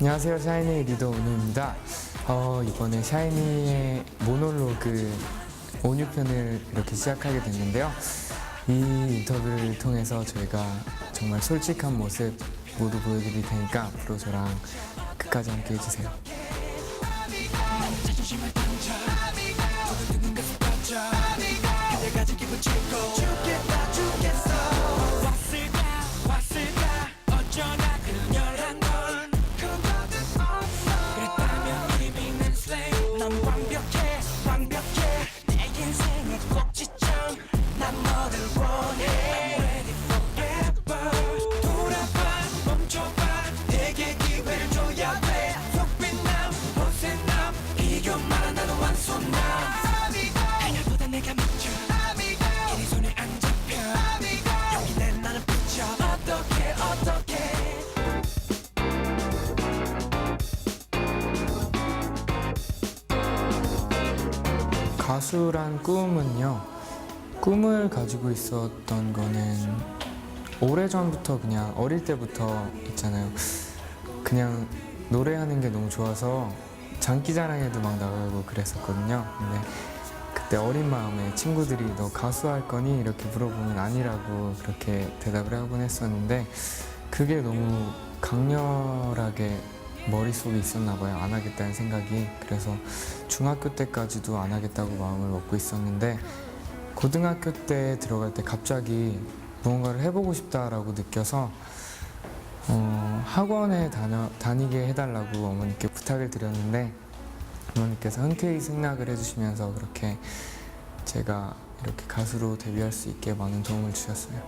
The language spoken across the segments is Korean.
안녕하세요 샤이니 리더 온우입니다. 어, 이번에 샤이니의 모놀로그 5,6편을 이렇게 시작하게 됐는데요. 이 인터뷰를 통해서 저희가 정말 솔직한 모습 모두 보여드릴 테니까 앞으로 저랑 끝까지 함께 해주세요. 가수란 꿈은요, 꿈을 가지고 있었던 거는 오래전부터 그냥 어릴 때부터 있잖아요. 그냥 노래하는 게 너무 좋아서 장기자랑에도 막 나가고 그랬었거든요. 근데 그때 어린 마음에 친구들이 너 가수 할 거니? 이렇게 물어보면 아니라고 그렇게 대답을 하곤 했었는데 그게 너무 강렬하게 머릿속에 있었나 봐요. 안 하겠다는 생각이. 그래서 중학교 때까지도 안 하겠다고 마음을 먹고 있었는데 고등학교 때 들어갈 때 갑자기 무언가를 해보고 싶다라고 느껴서 어, 학원에 다녀, 다니게 해달라고 어머니께 부탁을 드렸는데 어머니께서 흔쾌히 승낙을 해주시면서 그렇게 제가 이렇게 가수로 데뷔할 수 있게 많은 도움을 주셨어요.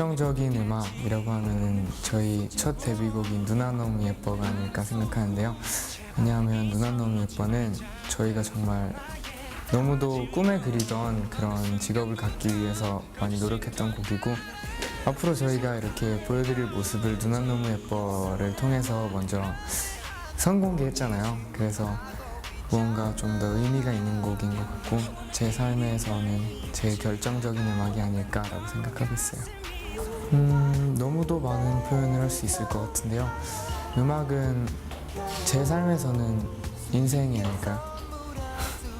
결정적인 음악이라고 하면은 저희 첫 데뷔곡인 누나 너무 예뻐가 아닐까 생각하는데요. 왜냐하면 누나 너무 예뻐는 저희가 정말 너무도 꿈에 그리던 그런 직업을 갖기 위해서 많이 노력했던 곡이고 앞으로 저희가 이렇게 보여드릴 모습을 누나 너무 예뻐를 통해서 먼저 선공개했잖아요. 그래서 무언가 좀 더 의미가 있는 곡인 것 같고 제 삶에서는 제일 결정적인 음악이 아닐까라고 생각하고 있어요. 음, 너무도 많은 표현을 할 수 있을 것 같은데요. 음악은 제 삶에서는 인생이 아닐까요?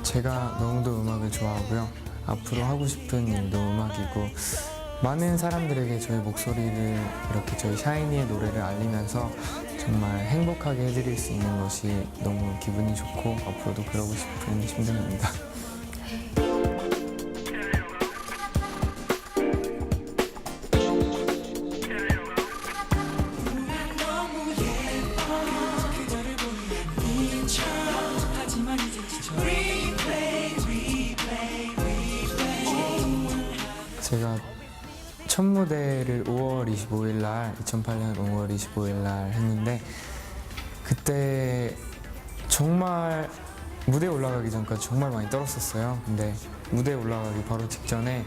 제가 너무도 음악을 좋아하고요. 앞으로 하고 싶은 일도 음악이고 많은 사람들에게 저희 목소리를 이렇게 저희 샤이니의 노래를 알리면서 정말 행복하게 해드릴 수 있는 것이 너무 기분이 좋고 앞으로도 그러고 싶은 심정입니다. 제가 첫 무대를 5월 25일 날 2008년 5월 25일 날 했는데 그때 정말 무대에 올라가기 전까지 정말 많이 떨었었어요. 근데 무대에 올라가기 바로 직전에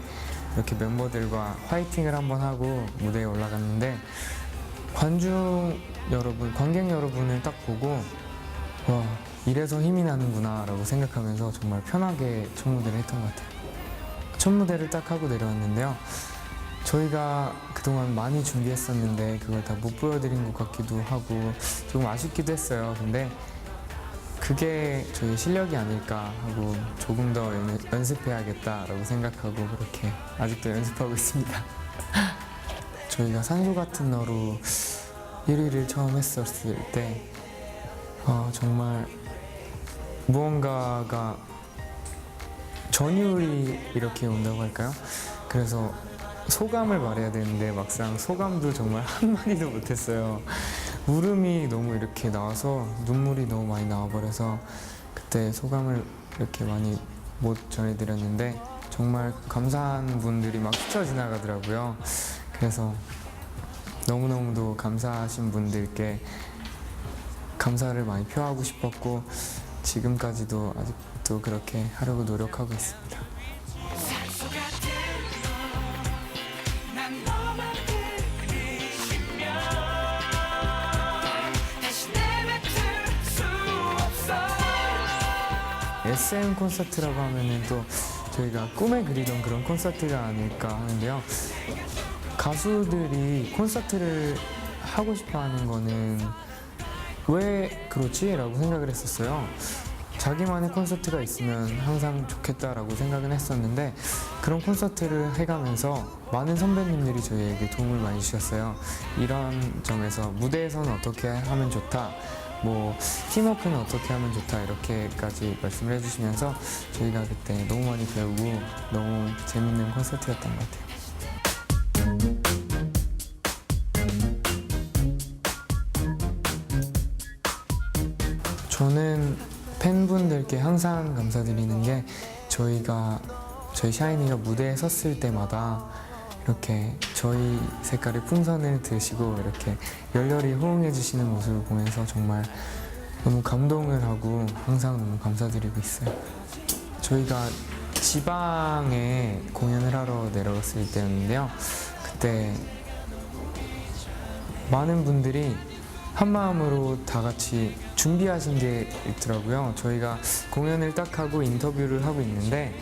이렇게 멤버들과 화이팅을 한번 하고 무대에 올라갔는데 관중 여러분, 관객 여러분을 딱 보고 와 이래서 힘이 나는구나 라고 생각하면서 정말 편하게 첫 무대를 했던 것 같아요. 첫 무대를 딱 하고 내려왔는데요. 저희가 그동안 많이 준비했었는데 그걸 다 못 보여드린 것 같기도 하고 조금 아쉽기도 했어요. 근데 그게 저희 실력이 아닐까 하고 조금 더 연- 연습해야겠다라고 생각하고 그렇게 아직도 연습하고 있습니다. 저희가 산소 같은 너로 1위를 처음 했었을 때 어, 정말 무언가가 전율이 이렇게 온다고 할까요? 그래서 소감을 말해야 되는데 막상 소감도 정말 한마디도 못했어요. 울음이 너무 이렇게 나와서 눈물이 너무 많이 나와버려서 그때 소감을 이렇게 많이 못 전해드렸는데 정말 감사한 분들이 막 스쳐 지나가더라고요. 그래서 너무너무도 감사하신 분들께 감사를 많이 표하고 싶었고 지금까지도 아직도 그렇게 하려고 노력하고 있습니다. SM 콘서트라고 하면은 또 저희가 꿈에 그리던 그런 콘서트가 아닐까 하는데요. 가수들이 콘서트를 하고 싶어 하는 거는 왜 그렇지? 라고 생각을 했었어요. 자기만의 콘서트가 있으면 항상 좋겠다라고 생각은 했었는데 그런 콘서트를 해가면서 많은 선배님들이 저희에게 도움을 많이 주셨어요. 이런 점에서 무대에서는 어떻게 하면 좋다. 뭐 팀워크는 어떻게 하면 좋다 이렇게까지 말씀을 해주시면서 저희가 그때 너무 많이 배우고 너무 재밌는 콘서트였던 것 같아요. 팬분들께 항상 감사드리는 게 저희가 저희 샤이니가 무대에 섰을 때마다 이렇게 저희 색깔의 풍선을 드시고 이렇게 열렬히 호응해 주시는 모습을 보면서 정말 너무 감동을 하고 항상 너무 감사드리고 있어요. 저희가 지방에 공연을 하러 내려갔을 때였는데요. 그때 많은 분들이 한 마음으로 다 같이 준비하신 게 있더라고요. 저희가 공연을 딱 하고 인터뷰를 하고 있는데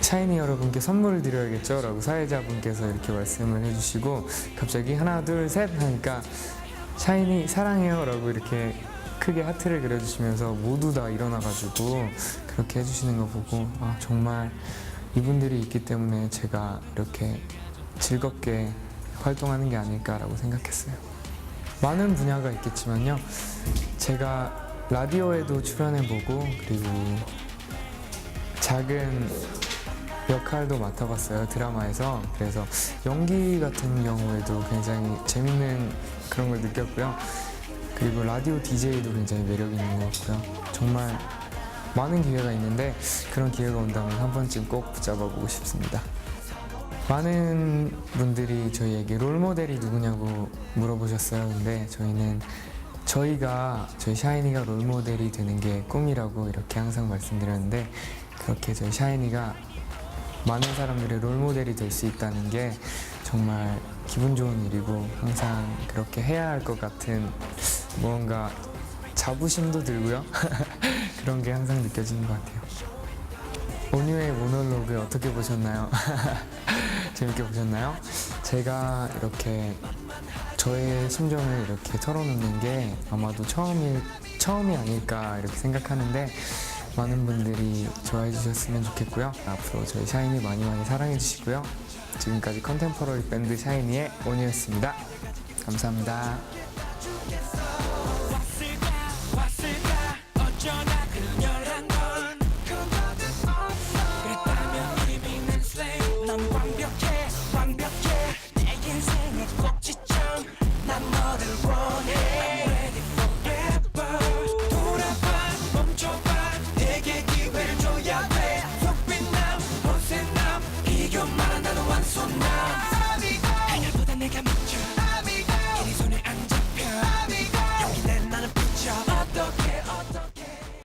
샤이니 여러분께 선물을 드려야겠죠? 라고 사회자분께서 이렇게 말씀을 해주시고 갑자기 하나 둘 셋 하니까 샤이니 사랑해요 라고 이렇게 크게 하트를 그려주시면서 모두 다 일어나가지고 그렇게 해주시는 거 보고 아 정말 이분들이 있기 때문에 제가 이렇게 즐겁게 활동하는 게 아닐까라고 생각했어요. 많은 분야가 있겠지만요. 제가 라디오에도 출연해보고 그리고 작은 역할도 맡아봤어요 드라마에서. 그래서 연기 같은 경우에도 굉장히 재밌는 그런 걸 느꼈고요. 그리고 라디오 DJ도 굉장히 매력 있는 것 같고요. 정말 많은 기회가 있는데 그런 기회가 온다면 한 번쯤 꼭 붙잡아보고 싶습니다 많은 분들이 저희에게 롤 모델이 누구냐고 물어보셨어요 근데 저희는 저희가 저희 샤이니가 롤 모델이 되는 게 꿈이라고 이렇게 항상 말씀드렸는데 그렇게 저희 샤이니가 많은 사람들의 롤 모델이 될 수 있다는 게 정말 기분 좋은 일이고 항상 그렇게 해야 할 것 같은 무언가 자부심도 들고요. 그런 게 항상 느껴지는 것 같아요. 온유의 모놀로그 어떻게 보셨나요? 재밌게 보셨나요? 제가 이렇게 저의 심정을 이렇게 털어놓는 게 아마도 처음이, 처음이 아닐까 이렇게 생각하는데 많은 분들이 좋아해 주셨으면 좋겠고요. 앞으로 저희 샤이니 많이 많이 사랑해 주시고요. 지금까지 컨템포러리 밴드 샤이니의 온유였습니다. 감사합니다.